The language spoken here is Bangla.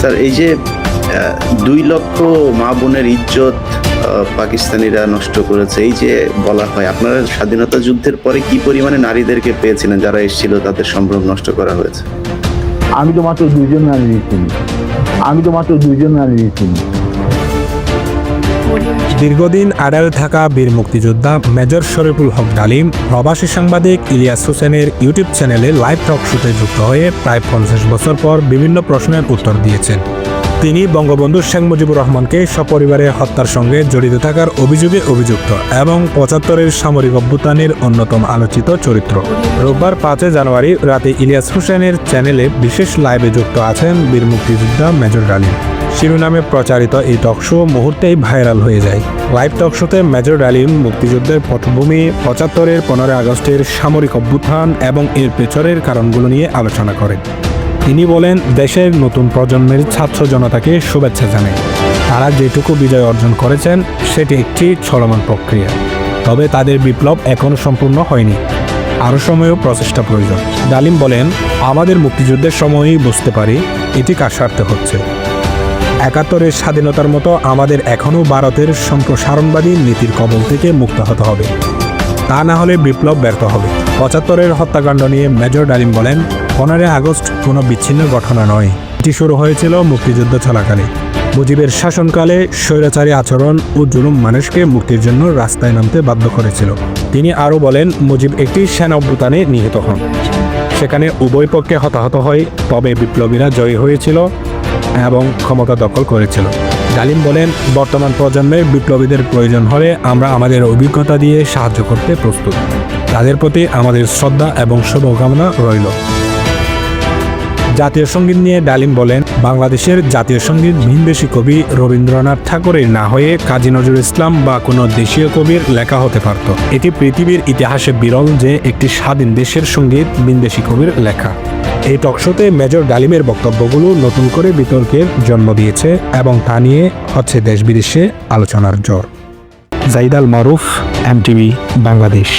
স্যার, এই যে দুই লক্ষ মা বোনের ইজ্জত পাকিস্তানিরা নষ্ট করেছে, এই যে বলা হয়, আপনারা স্বাধীনতা যুদ্ধের পরে কি পরিমাণে নারীদেরকে পেয়েছিলেন যারা এসেছিল, তাদের সম্ভ্রম নষ্ট করা হয়েছে? আমি তো মাত্র দুইজন নারী চিনি আমি তো মাত্র দুইজন নারী চিনি দীর্ঘদিন আড়ালে থাকা বীর মুক্তিযোদ্ধা মেজর শরীফুল হক ডালিম, প্রবাসী সাংবাদিক ইলিয়াস হোসেনের ইউটিউব চ্যানেলে লাইভ টক শুতে যুক্ত হয়ে প্রায় পঞ্চাশ বছর পর বিভিন্ন প্রশ্নের উত্তর দিয়েছেন। তিনি বঙ্গবন্ধু শেখ মুজিবুর রহমানকে সপরিবারে হত্যার সঙ্গে জড়িত থাকার অভিযোগে অভিযুক্ত এবং পঁচাত্তরের সামরিক অভ্যুত্থানের অন্যতম আলোচিত চরিত্র। রোববার পাঁচই জানুয়ারি রাতে ইলিয়াস হোসেনের চ্যানেলে বিশেষ লাইভে যুক্ত আছেন বীর মুক্তিযোদ্ধা মেজর ডালিম শিরোনামে প্রচারিত এই টক শো মুহূর্তেই ভাইরাল হয়ে যায়। লাইভ টক শোতে মেজর ডালিম মুক্তিযুদ্ধের পটভূমি, পঁচাত্তরের পনেরোই আগস্টের সামরিক অভ্যুত্থান এবং এর পেছনের কারণগুলো নিয়ে আলোচনা করেন। তিনি বলেন, দেশের নতুন প্রজন্মের ছাত্র জনতাকে শুভেচ্ছা জানায় তারা যেটুকু বিজয় অর্জন করেছেন, সেটি একটি চলমান প্রক্রিয়া। তবে তাদের বিপ্লব এখনও সম্পূর্ণ হয়নি। আরও সময়ও প্রচেষ্টা প্রয়োজন। ডালিম বলেন, আমাদের মুক্তিযুদ্ধের সময়ই বুঝতে পারি এটি কার স্বার্থে হচ্ছে। একাত্তরের স্বাধীনতার মতো আমাদের এখনও ভারতের সম্প্রসারণবাদী নীতির কবল থেকে মুক্ত হতে হবে। তা না হলে বিপ্লব ব্যর্থ হবে। পঁচাত্তরের হত্যাকাণ্ড নিয়ে মেজর ডালিম বলেন, পনেরোই আগস্ট কোনো বিচ্ছিন্ন ঘটনা নয়। এটি শুরু হয়েছিল মুক্তিযুদ্ধ চলাকালে। মুজিবের শাসনকালে স্বৈরাচারী আচরণ ও জুলুম মানুষকে মুক্তির জন্য রাস্তায় নামতে বাধ্য করেছিল। তিনি আরও বলেন, মুজিব একটি সেনা অভ্যুত্থানে নিহত হন। সেখানে উভয় পক্ষে হতাহত হয়, তবে বিপ্লবীরা জয়ী হয়েছিল এবং ক্ষমতা দখল করেছিল। ডালিম বলেন, বর্তমান প্রজন্মের বিপ্লবীদের প্রয়োজন হলে আমরা আমাদের অভিজ্ঞতা দিয়ে সাহায্য করতে প্রস্তুত। তাদের প্রতি আমাদের শ্রদ্ধা এবং শুভকামনা রইল। জাতীয় সংগীত নিয়ে ডালিম বলেন, বাংলাদেশের জাতীয় সংগীত ভিনদেশি কবি রবীন্দ্রনাথ ঠাকুরের না হয়ে কাজী নজরুল ইসলাম বা কোনো দেশীয় কবির লেখা হতে পারত। এটি পৃথিবীর ইতিহাসে বিরল যে একটি স্বাধীন দেশের সংগীত ভিনদেশি কবির লেখা। এই টকশোতে মেজর ডালিমের বক্তব্যগুলো নতুন করে বিতর্কের জন্ম দিয়েছে এবং তা নিয়ে হচ্ছে দেশ বিদেশে আলোচনার জ্বর। জাইদাল মারুফ এমটিভি বাংলাদেশ।